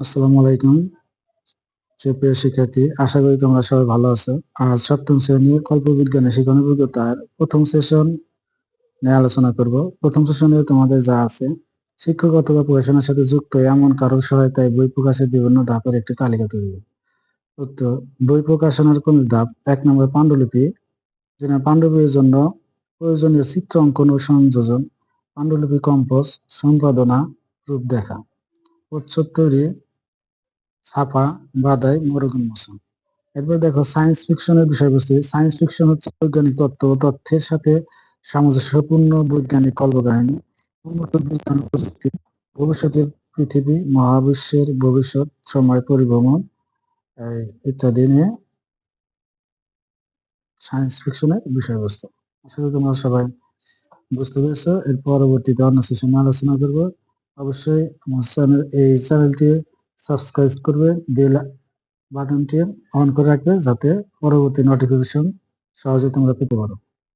আসসালামু আলাইকুম। সুপ্রিয় শিক্ষার্থী, আশা করি তোমরা সবাই ভালো আছো। আজ সপ্তম শ্রেণির কল্পবিজ্ঞানের শিক্ষণ অভিজ্ঞতার প্রথম সেশন নিয়ে আলোচনা করব। প্রথম সেশনে তোমাদের যা আছে, শিক্ষক অথবা প্রশাসনের সাথে যুক্ত এমন কারোর সহায়তায় বই প্রকাশের বিভিন্ন ধাপের একটি তালিকা তৈরি। উত্তর, বই প্রকাশনের কোন ধাপ? এক নম্বর পাণ্ডুলিপি। যেটা পাণ্ডুলিপির জন্য প্রয়োজনীয় চিত্র অঙ্কন ও সংযোজন। পাণ্ডুলিপি কম্পোজ, সম্পাদনা রূপ দেখা প্রচ্ছদ তৈরি ছাপা বাদাই মরক উন্মোচন এরপর দেখো সায়েন্স ফিকশনের বিষয়বস্তু। সায়েন্স ফিকশন হচ্ছে বৈজ্ঞানিক তত্ত্ব তথ্যের সাথে সামঞ্জস্যপূর্ণ বৈজ্ঞানিক কল্পকাহিনী, উন্নত বিজ্ঞান প্রযুক্তি, ভবিষ্যতের পৃথিবী, মহাবিশ্বের ভবিষ্যৎ, সময় পরিভ্রমণ ইত্যাদি নিয়ে সায়েন্স ফিকশনের বিষয়বস্তু। আসলে তোমরা সবাই বুঝতে পেরেছ। এর পরবর্তীতে অন্য সেশনে আলোচনা করব। অবশ্যই এই চ্যানেলটি সাবস্ক্রাইব করবে বেল বাটনটি অন করে রাখবে যাতে পরবর্তী নোটিফিকেশন সহজে তোমরা পেতে পারো।